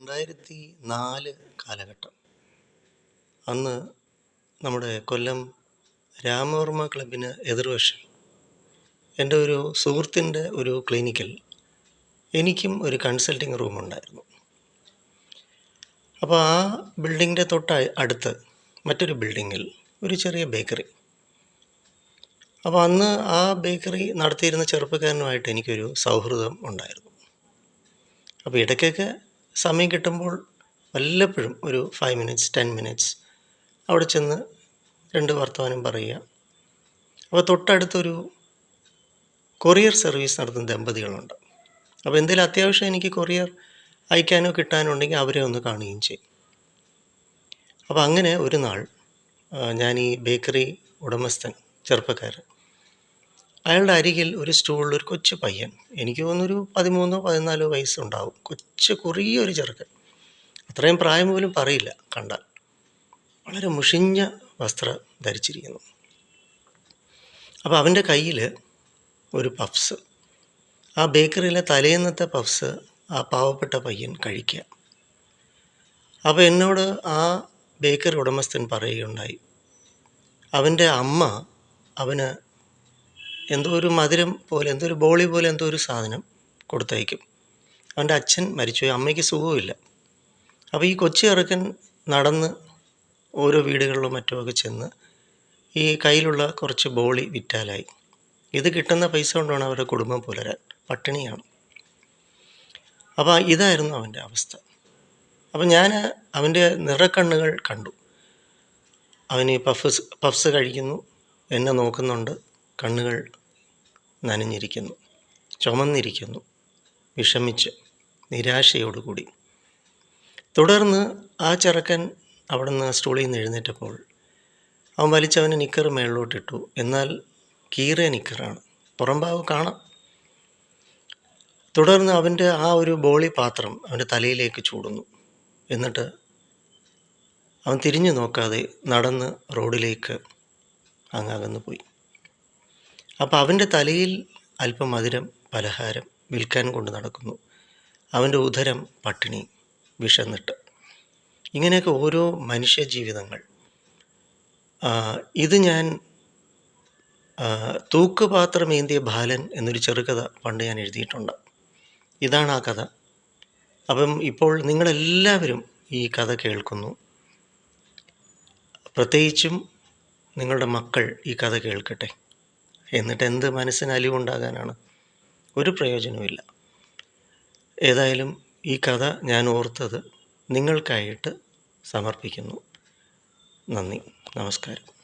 രണ്ടായിരത്തി നാല് കാലഘട്ടം. അന്ന് നമ്മുടെ കൊല്ലം രാമവർമ്മ ക്ലബിന് എതിർവശം എന്റെ ഒരു സുഹൃത്തിന്റെ ഒരു ക്ലിനിക്കിൽ എനിക്കും ഒരു കൺസൾട്ടിങ് റൂമുണ്ടായിരുന്നു. അപ്പോൾ ആ ബിൽഡിങ്ങിന്റെ തൊട്ട് അടുത്ത് മറ്റൊരു ബിൽഡിങ്ങിൽ ഒരു ചെറിയ ബേക്കറി. അപ്പോൾ അന്ന് ആ ബേക്കറി നടത്തിയിരുന്ന ചെറുപ്പക്കാരനുമായിട്ട് എനിക്കൊരു സൗഹൃദം ഉണ്ടായിരുന്നു. അപ്പോൾ ഇടയ്ക്കൊക്കെ സമയം കിട്ടുമ്പോൾ വല്ലപ്പോഴും ഒരു ഫൈവ് മിനിറ്റ്സ് ടെൻ മിനിറ്റ്സ് അവിടെ ചെന്ന് രണ്ട് വർത്തമാനം പറയുക. അപ്പോൾ തൊട്ടടുത്തൊരു കൊറിയർ സർവീസ് നടത്തുന്ന ദമ്പതികളുണ്ട്. അപ്പോൾ എന്തെങ്കിലും അത്യാവശ്യം എനിക്ക് കൊറിയർ അയക്കാനോ കിട്ടാനോ ഉണ്ടെങ്കിൽ അവരെ ഒന്ന് കാണുകയും ചെയ്യും. അപ്പോൾ അങ്ങനെ ഒരു നാൾ ഞാൻ ഈ ബേക്കറി ഉടമസ്ഥൻ ചെറുപ്പക്കാരൻ അയാളുടെ അരികിൽ ഒരു സ്റ്റൂളിൽ ഒരു കൊച്ചു പയ്യൻ എനിക്ക് തോന്നുന്നൊരു പതിമൂന്നോ പതിനാലോ വയസ്സുണ്ടാവും. കൊച്ചു കുറിയൊരു ചെറുക്കൻ. അത്രയും പ്രായം പോലും പറയില്ല കണ്ടാൽ. വളരെ മുഷിഞ്ഞ വസ്ത്രം ധരിച്ചിരിക്കുന്നു. അപ്പോൾ അവന്റെ കയ്യിൽ ഒരു പഫ്സ്. ആ ബേക്കറിയിലെ തലേന്നത്തെ പഫ്സ് ആ പാവപ്പെട്ട പയ്യൻ കഴിക്കുക. അപ്പോൾ എന്നോട് ആ ബേക്കറി ഉടമസ്ഥൻ പറയുകയുണ്ടായി അവന്റെ അമ്മ അവന് എന്തോ ഒരു മധുരം പോലെ എന്തോ ഒരു ബോളി പോലെ എന്തോ ഒരു സാധനം കൊടുത്തയക്കും. അവന്റെ അച്ഛൻ മരിച്ചു അമ്മയ്ക്ക് സുഖവുമില്ല. അപ്പോൾ ഈ കൊച്ചു ചെറുക്കൻ നടന്ന് ഓരോ വീടുകളിലും മറ്റുമൊക്കെ ചെന്ന് ഈ കയ്യിലുള്ള കുറച്ച് ബോളി വിറ്റാലായി. ഇത് കിട്ടുന്ന പൈസ കൊണ്ടാണ് അവരുടെ കുടുംബം പുലരാൻ പട്ടിണിയാണ്. അപ്പോൾ ഇതായിരുന്നു അവന്റെ അവസ്ഥ. അപ്പോൾ ഞാൻ അവന്റെ നിറക്കണ്ണുകൾ കണ്ടു. അവന് പഫ്സ് പഫ്സ് കഴിക്കുന്നു എന്നെ നോക്കുന്നുണ്ട്. കണ്ണുകൾ നനഞ്ഞിരിക്കുന്നു. ചുമന്നിരിക്കുന്നു. വിഷമിച്ച് നിരാശയോടുകൂടി. തുടർന്ന് ആ ചെറുക്കൻ അവിടെ നിന്ന് സ്റ്റൂളിൽ നിന്ന് എഴുന്നേറ്റപ്പോൾ അവൻ വലിച്ചവന് നിക്കർ മേളിലോട്ടിട്ടു. എന്നാൽ കീറിയ നിക്കറാണ്. പുറംഭാവ് കാണാം. തുടർന്ന് അവന്റെ ആ ഒരു ബോളി പാത്രം അവന്റെ തലയിലേക്ക് ചൂടുന്നു. എന്നിട്ട് അവൻ തിരിഞ്ഞു നോക്കാതെ നടന്ന് റോഡിലേക്ക് അങ്ങ് അകന്നു പോയി അപ്പോൾ അവന്റെ തലയിൽ അല്പം മധുരം പലഹാരം വിൽക്കാൻ കൊണ്ട് നടക്കുന്നു. അവന്റെ ഉദരം പട്ടിണി വിഷന്നിട്ട്. ഇങ്ങനെയൊക്കെ ഓരോ മനുഷ്യ ജീവിതങ്ങൾ ഇത് ഞാൻ തൂക്കുപാത്രമേന്തിയ ബാലൻ എന്നൊരു ചെറുകഥ പണ്ട് ഞാൻ എഴുതിയിട്ടുണ്ട്. ഇതാണ് ആ കഥ. അപ്പം ഇപ്പോൾ നിങ്ങളെല്ലാവരും ഈ കഥ കേൾക്കുന്നു. പ്രത്യേകിച്ചും നിങ്ങളുടെ മക്കൾ ഈ കഥ കേൾക്കട്ടെ. എന്നിട്ട് എന്ത് മനസ്സിന് അലിവുണ്ടാകാനാണ്? ഒരു പ്രയോജനവുമില്ല. ഏതായാലും ഈ കഥ ഞാൻ ഓർത്തത് നിങ്ങൾക്കായിട്ട് സമർപ്പിക്കുന്നു. നന്ദി. നമസ്കാരം.